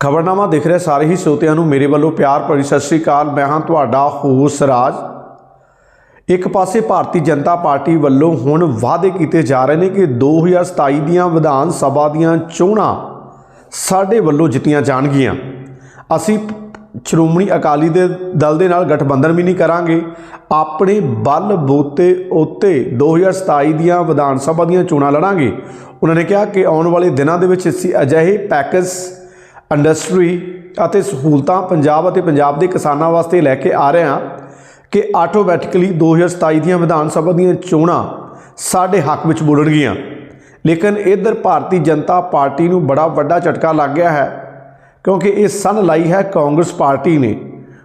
ਖਬਰਨਾਮਾ ਦੇਖ ਰਹੇ, ਸਾਰੇ ਹੀ ਸਰੋਤਿਆਂ ਨੂੰ ਮੇਰੇ ਵੱਲੋਂ ਪਿਆਰ ਭਰੀ ਸਤਿ ਸ੍ਰੀ ਅਕਾਲ। ਮੈਂ ਹਾਂ ਤੁਹਾਡਾ ਹੋਸ ਰਾਜ। ਇੱਕ ਪਾਸੇ ਭਾਰਤੀ ਜਨਤਾ ਪਾਰਟੀ ਵੱਲੋਂ ਹੁਣ ਵਾਅਦੇ ਕੀਤੇ ਜਾ ਰਹੇ ਨੇ ਕਿ 2027 ਦੀਆਂ ਵਿਧਾਨ ਸਭਾ ਦੀਆਂ ਚੋਣਾਂ ਸਾਡੇ ਵੱਲੋਂ ਜਿੱਤੀਆਂ ਜਾਣਗੀਆਂ। ਅਸੀਂ ਸ਼੍ਰੋਮਣੀ ਅਕਾਲੀ ਦੇ ਦਲ ਦੇ ਨਾਲ ਗਠਬੰਧਨ ਵੀ ਨਹੀਂ ਕਰਾਂਗੇ। ਆਪਣੇ ਬਲ ਬੋਤੇ ਉੱਤੇ 2027 ਦੀਆਂ ਵਿਧਾਨ ਸਭਾ ਦੀਆਂ ਚੋਣਾਂ ਲੜਾਂਗੇ। ਉਹਨਾਂ ਨੇ ਕਿਹਾ ਕਿ ਆਉਣ ਵਾਲੇ ਦਿਨਾਂ ਦੇ ਵਿੱਚ ਅਸੀਂ ਅਜਿਹੇ ਪੈਕੇਜ ਇੰਡਸਟਰੀ ਅਤੇ ਸਹੂਲਤਾਂ ਪੰਜਾਬ ਅਤੇ ਪੰਜਾਬ ਦੇ ਕਿਸਾਨਾਂ ਵਾਸਤੇ ਲੈ ਕੇ ਆ ਰਹੇ ਹਾਂ ਕਿ ਆਟੋਮੈਟਿਕਲੀ 2027 ਦੀਆਂ ਵਿਧਾਨ ਸਭਾ ਦੀਆਂ ਚੋਣਾਂ ਸਾਡੇ ਹੱਕ ਵਿੱਚ ਬੋਲਣਗੀਆਂ ਲੇਕਿਨ ਇਧਰ ਭਾਰਤੀ ਜਨਤਾ ਪਾਰਟੀ ਨੂੰ ਬੜਾ ਵੱਡਾ ਝਟਕਾ ਲੱਗ ਗਿਆ ਹੈ, ਕਿਉਂਕਿ ਇਹ ਸਨ ਲਾਈ ਹੈ ਕਾਂਗਰਸ ਪਾਰਟੀ ਨੇ।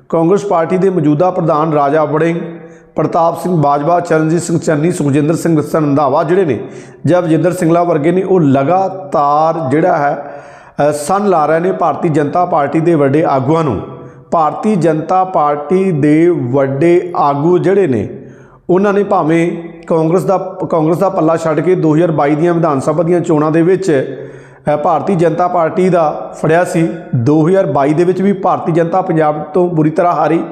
ਕਾਂਗਰਸ ਪਾਰਟੀ ਦੇ ਮੌਜੂਦਾ ਪ੍ਰਧਾਨ ਰਾਜਾ ਵੜਿੰਗ, ਪ੍ਰਤਾਪ ਸਿੰਘ ਬਾਜਵਾ, ਚਰਨਜੀਤ ਸਿੰਘ ਚੰਨੀ, ਸੁਖਜਿੰਦਰ ਸਿੰਘ ਰੰਧਾਵਾ ਜਿਹੜੇ ਨੇ, ਜਾਂ ਵਜਿੰਦਰ ਸਿੰਘਲਾ ਵਰਗੇ ਨੇ, ਉਹ ਲਗਾਤਾਰ ਜਿਹੜਾ ਹੈ ਸੰਨ ਲਾ ਰਹੇ ਨੇ ਭਾਰਤੀ ਜਨਤਾ ਪਾਰਟੀ ਦੇ ਵੱਡੇ ਆਗੂਆਂ ਨੂੰ। ਭਾਰਤੀ ਜਨਤਾ ਪਾਰਟੀ ਦੇ ਵੱਡੇ ਆਗੂ ਜਿਹੜੇ ਨੇ, ਉਹਨਾਂ ਨੇ ਭਾਵੇਂ ਕਾਂਗਰਸ ਦਾ ਕਾਂਗਰਸ ਦਾ ਪੱਲਾ ਛੱਡ ਕੇ 2022 ਦੀਆਂ ਵਿਧਾਨ ਸਭਾ ਦੀਆਂ ਚੋਣਾਂ ਦੇ ਵਿੱਚ ਭਾਰਤੀ ਜਨਤਾ ਪਾਰਟੀ ਦਾ ਫੜਿਆ ਸੀ। 2022 ਦੇ ਵਿੱਚ ਵੀ ਭਾਰਤੀ ਜਨਤਾ ਪੰਜਾਬ ਤੋਂ ਬੁਰੀ ਤਰ੍ਹਾਂ ਹਾਰੀ।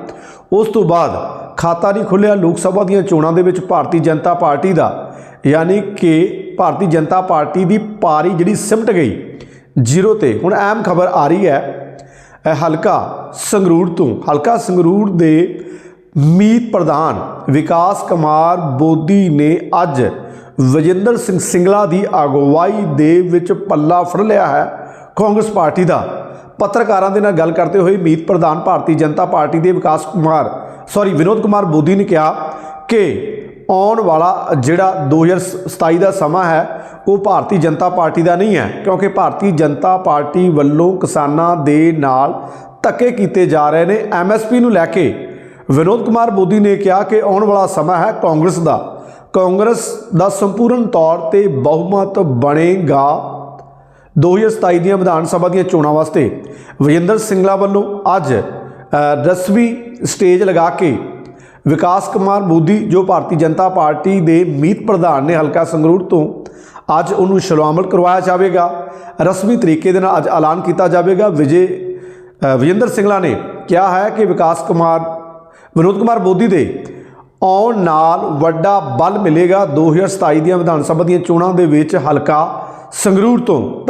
ਉਸ ਤੋਂ ਬਾਅਦ ਖਾਤਾ ਨਹੀਂ ਖੁੱਲਿਆ ਲੋਕ ਸਭਾ ਦੀਆਂ ਚੋਣਾਂ ਦੇ ਵਿੱਚ ਭਾਰਤੀ ਜਨਤਾ ਪਾਰਟੀ ਦਾ। ਯਾਨੀ ਕਿ ਭਾਰਤੀ ਜਨਤਾ ਪਾਰਟੀ ਦੀ ਪਾਰੀ ਜਿਹੜੀ ਸਿਮਟ ਗਈ। ਜ਼ੀਰੋ ਤੇ। ਹੁਣ ਅਹਿਮ ਖਬਰ ਆ ਰਹੀ ਹੈ ਹਲਕਾ ਸੰਗਰੂਰ ਤੋਂ। ਹਲਕਾ ਸੰਗਰੂਰ ਦੇ ਮੀਤ ਪ੍ਰਧਾਨ ਵਿਕਾਸ ਕੁਮਾਰ ਬੋਦੀ ਨੇ ਅੱਜ ਵਜਿੰਦਰ ਸਿੰਘ ਸਿੰਗਲਾ ਦੀ ਅਗਵਾਈ ਦੇ ਵਿੱਚ ਪੱਲਾ ਫੜ ਲਿਆ ਹੈ। ਕਾਂਗਰਸ ਪਾਰਟੀ ਦਾ ਪੱਤਰਕਾਰਾਂ ਦੇ ਨਾਲ ਗੱਲ ਕਰਦੇ ਹੋਏ ਮੀਤ ਪ੍ਰਧਾਨ ਭਾਰਤੀ ਜਨਤਾ ਪਾਰਟੀ ਦੇ ਵਿਕਾਸ ਕੁਮਾਰ, ਸੌਰੀ, ਵਿਨੋਦ ਕੁਮਾਰ ਬੋਦੀ ਨੇ ਕਿਹਾ ਕਿ ਆਉਣ ਵਾਲਾ ਜਿਹੜਾ 2027 ਦਾ ਸਮਾਂ ਹੈ ਉਹ ਭਾਰਤੀ ਜਨਤਾ ਪਾਰਟੀ ਦਾ ਨਹੀਂ ਹੈ ਕਿਉਂਕਿ ਭਾਰਤੀ ਜਨਤਾ ਪਾਰਟੀ ਵੱਲੋਂ ਕਿਸਾਨਾਂ ਦੇ ਨਾਲ ਧੱਕੇ ਕੀਤੇ ਜਾ ਰਹੇ ਨੇ। ਐਮਐਸਪੀ ਨੂੰ ਲੈ ਕੇ ਵਿਨੋਦ ਕੁਮਾਰ ਮੋਦੀ ਨੇ ਕਿਹਾ ਕਿ ਆਉਣ ਵਾਲਾ ਸਮਾਂ ਹੈ ਕਾਂਗਰਸ ਦਾ। ਕਾਂਗਰਸ ਦਾ ਸੰਪੂਰਨ ਤੌਰ ਤੇ ਬਹੁਮਤ ਬਣੇਗਾ 2027 ਦੀਆਂ ਵਿਧਾਨ ਸਭਾ ਦੀਆਂ ਚੋਣਾਂ ਵਾਸਤੇ। ਵਿਜੇਂਦਰ ਸਿੰਘਲਾ ਵੱਲੋਂ ਅੱਜ ਅ, ਰਸਮੀ ਸਟੇਜ ਲਗਾ ਕੇ ਵਿਕਾਸ ਕੁਮਾਰ ਮੋਦੀ ਜੋ ਭਾਰਤੀ ਜਨਤਾ ਪਾਰਟੀ ਦੇ ਮੀਤ ਪ੍ਰਧਾਨ ਨੇ ਹਲਕਾ ਸੰਗਰੂਰ ਤੋਂ ਅੱਜ ਉਹਨੂੰ ਸ਼ਾਮਲ ਕਰਵਾਇਆ ਜਾਵੇਗਾ। ਰਸਮੀ ਤਰੀਕੇ ਦੇ ਨਾਲ ਅੱਜ ਐਲਾਨ ਕੀਤਾ ਜਾਵੇਗਾ। ਵਿਜੇ ਅ, ਵਿਜੇਂਦਰ ਸਿੰਘਲਾ ਨੇ ਕਿਹਾ ਹੈ ਕਿ ਵਿਕਾਸ ਕੁਮਾਰ ਵਿਨੋਦ ਕੁਮਾਰ ਮੋਦੀ ਦੇ ਆਉਣ ਨਾਲ ਵੱਡਾ ਬਲ ਮਿਲੇਗਾ। 2027 ਦੀਆਂ ਵਿਧਾਨ ਸਭਾ ਦੀਆਂ ਚੋਣਾਂ ਦੇ ਵਿੱਚ ਹਲਕਾ ਸੰਗਰੂਰ ਤੋਂ। ਧੰਨ-